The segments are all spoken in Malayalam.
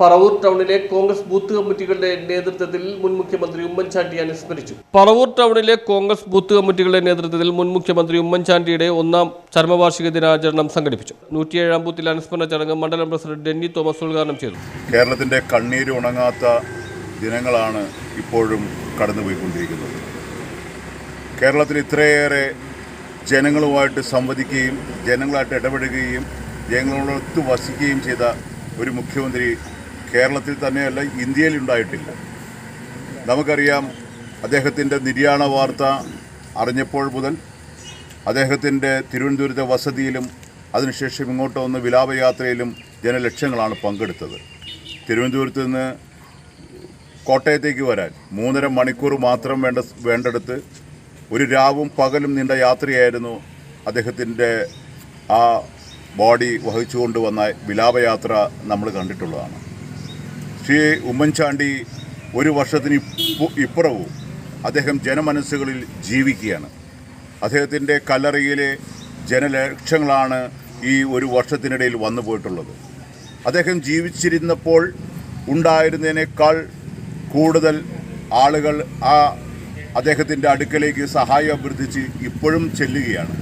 Paravur ടൗണിലെ കോൺഗ്രസ് ബൂത്ത് കമ്മിറ്റികളുടെ നേതൃത്വത്തിൽ മുൻ മുഖ്യമന്ത്രി ഉമ്മൻചാണ്ടി അനുസ്മരിച്ചു പറവൂർ ടൗണിലെ കോൺഗ്രസ് ബൂത്ത് കമ്മിറ്റികളുടെ നേതൃത്വത്തിൽ മുൻ മുഖ്യമന്ത്രി ഉമ്മൻചാണ്ടിയുടെ ഒന്നാം ചരമവാർഷിക ദിനാചരണം സംഘടിപ്പിച്ചു. നൂറ്റിയേഴാം ബൂത്തിൽ അനുസ്മരണ ചടങ്ങ് മണ്ഡലം പ്രസിഡന്റ് ഡെന്നി തോമസ് ഉദ്ഘാടനം ചെയ്തു കേരളത്തിന്റെ കണ്ണീര് ഉണങ്ങാത്ത ദിനങ്ങളാണ് ഇപ്പോഴും കടന്നുപോയിക്കൊണ്ടിരിക്കുന്നത്. കേരളത്തിൽ ഇത്രയേറെ ജനങ്ങളുമായിട്ട് സംവദിക്കുകയും ജനങ്ങളായിട്ട് ഇടപെടുകയും ജനങ്ങളോടൊത്ത് വസിക്കുകയും ചെയ്ത ഒരു മുഖ്യമന്ത്രി കേരളത്തിൽ തന്നെയല്ല ഇന്ത്യയിൽ ഉണ്ടായിട്ടില്ല. നമുക്കറിയാം അദ്ദേഹത്തിന്റെ നിര്യാണ വാർത്ത അറിഞ്ഞപ്പോൾ മുതൽ അദ്ദേഹത്തിന്റെ തിരുവനന്തപുരത്തെ വസതിയിലും അതിനുശേഷം ഇങ്ങോട്ട് വന്ന് വിലാപയാത്രയിലും ജനലക്ഷങ്ങളാണ് പങ്കെടുത്തത്. തിരുവനന്തപുരത്ത് നിന്ന് കോട്ടയത്തേക്ക് വരാൻ മൂന്നര മണിക്കൂർ മാത്രം വേണ്ട വേണ്ടെടുത്ത് ഒരു രാവും പകലും നീണ്ട യാത്രയായിരുന്നു അദ്ദേഹത്തിന്റെ ആ ബോഡി വഹിച്ചുകൊണ്ട് വന്ന വിലാപയാത്ര നമ്മൾ കണ്ടിട്ടുള്ളതാണ്. ശ്രീ ഉമ്മൻചാണ്ടി ഒരു വർഷത്തിന് ഇപ്പുറവും അദ്ദേഹം ജനമനസ്സുകളിൽ ജീവിക്കുകയാണ്. അദ്ദേഹത്തിന്റെ കല്ലറയിലെ ജനലക്ഷങ്ങളാണ് ഈ ഒരു വർഷത്തിനിടയിൽ വന്നു പോയിട്ടുള്ളത്. അദ്ദേഹം ജീവിച്ചിരുന്നപ്പോൾ ഉണ്ടായിരുന്നതിനേക്കാൾ കൂടുതൽ ആളുകൾ ആ അദ്ദേഹത്തിന്റെ അടുക്കലേക്ക് സഹായം അഭ്യർത്ഥിച്ച് ഇപ്പോഴും ചെല്ലുകയാണ്.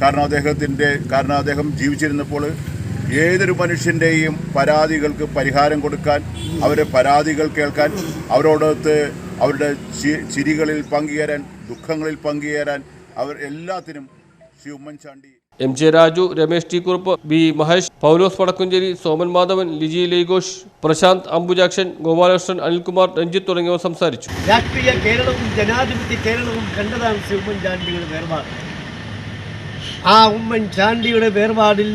കാരണം അദ്ദേഹത്തിന്റെ കാരണം അദ്ദേഹം ജീവിച്ചിരുന്നപ്പോൾ ഏതൊരു മനുഷ്യന്റെയും പരാതികൾക്ക് പരിഹാരം കൊടുക്കാൻ അവരെ പരാതികൾ കേൾക്കാൻ അവരോടൊത്ത് അവരുടെ ചിരികളിൽ പങ്കുചേരാൻ ദുഃഖങ്ങളിൽ പങ്കുചേരാൻ അവർ എല്ലാത്തിനും Shri Oommen Chandy M J Raju Ramesh T Kurup B Mahesh Paulose Vadakkumchery Soman Madhavan Liji Laigosh Prashanth Ambujakshan Gopalakrishnan Anilkumar Ranjith തുടങ്ങിയവർ സംസാരിച്ചു. രാഷ്ട്രീയ കേരളവും ജനാധിപത്യ കേരളവും കണ്ടതാണ് ശ്രീ ഉമ്മൻചാണ്ടിയുടെ വേർപാട്. ആ ഉമ്മൻചാണ്ടിയുടെ വേർപാടിൽ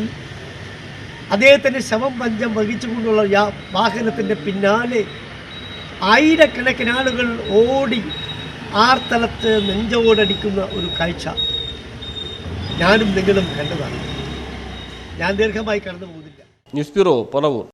അദ്ദേഹത്തിന്റെ ശവം പഞ്ചം വഹിച്ചുകൊണ്ടുള്ള യാ വാഹനത്തിന്റെ പിന്നാലെ ആയിരക്കണക്കിന് ആളുകൾ ഓടി ആർത്തലത്ത് നെഞ്ചോടടിക്കുന്ന ഒരു കാഴ്ച ഞാനും നിങ്ങളും കണ്ടതാണ്. ഞാൻ ദീർഘമായി കടന്നു പോകുന്നില്ല ന്യൂസ് ബ്യൂറോ പറവൂർ